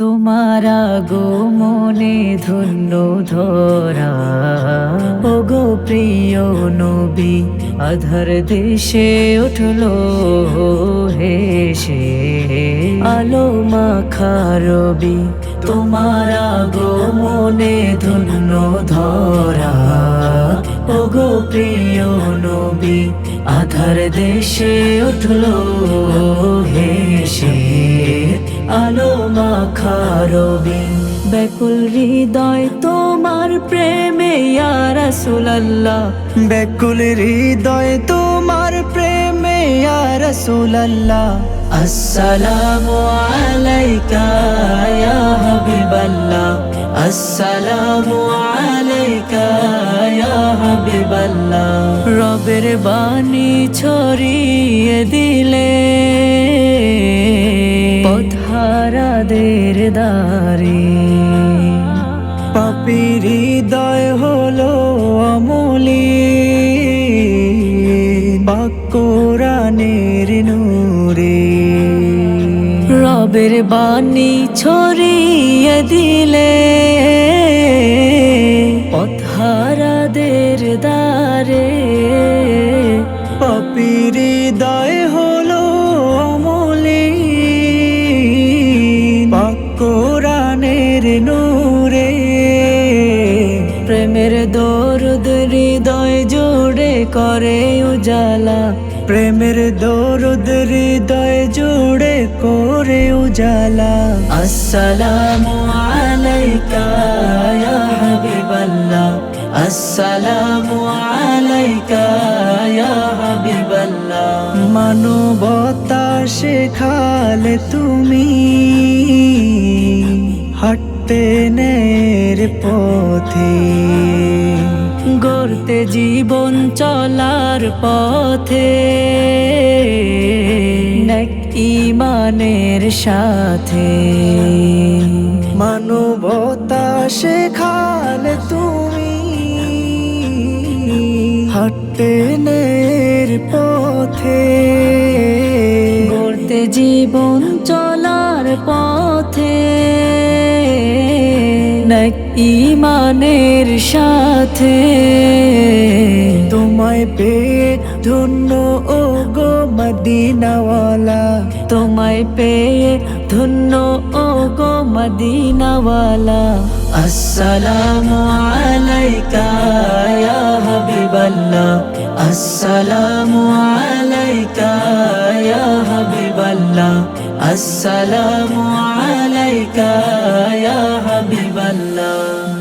তোমারা গো মনে ধন্য ধরা। ও গো প্রিয় নবী, আধার দেশে উঠল হেসে আলো মাখা রবি, তোমারা গো মনে ধন্য ধরা। ও গো প্রিয় নবী, আধার দেশে উঠল হেসে আলো মাখা রবি বেকুল হৃদয় তোমার প্রেমে ইয়া রাসূলুল্লাহ। ব্যাকুল হৃদয় তোমার প্রেমে ইয়া রাসূলুল্লাহ। আসসালামু আলাইকা ইয়া হাবিবাল্লাহ। আসসালামু আলাইকা ইয়া হাবিবাল্লাহ। রবের বাণী ছড়িয়ে দিলে পথহারাদের দারে পাপির হৃদয় হলো অমলি। বাক্যরানের নূরে। রবের বাণী ছড়িয়ে দিলে প্রেমের দরুদ হৃদয় জুড়ে করে উজালা। প্রেমের দরুদ হৃদয় জুড়ে করে উজালা। আসসালামু আলাইকা মানবতা শেখালে তুমি হাঁটতে নের পথে। গড়তে জীবন চলার পথে। ইমানের সাথে। মানবতা শেখালে তুমি। হাঁটতে নের পথে। গড়তে জীবন চলার পথে। ইমানের সাথে। তোমায় পেয়ে ধন্য ও গো মদিনাওয়ালা। তোমায় পেয়ে ধন্য ও গো মদিনাওয়ালা। আসসালামু আলাইকা ইয়া হাবিবাল্লাহ। আসসালামু আলাইকা ইয়া হাবিবাল্লাহ। আসসালামু আলাইকা ইয়া হাবিবাল্লাহ।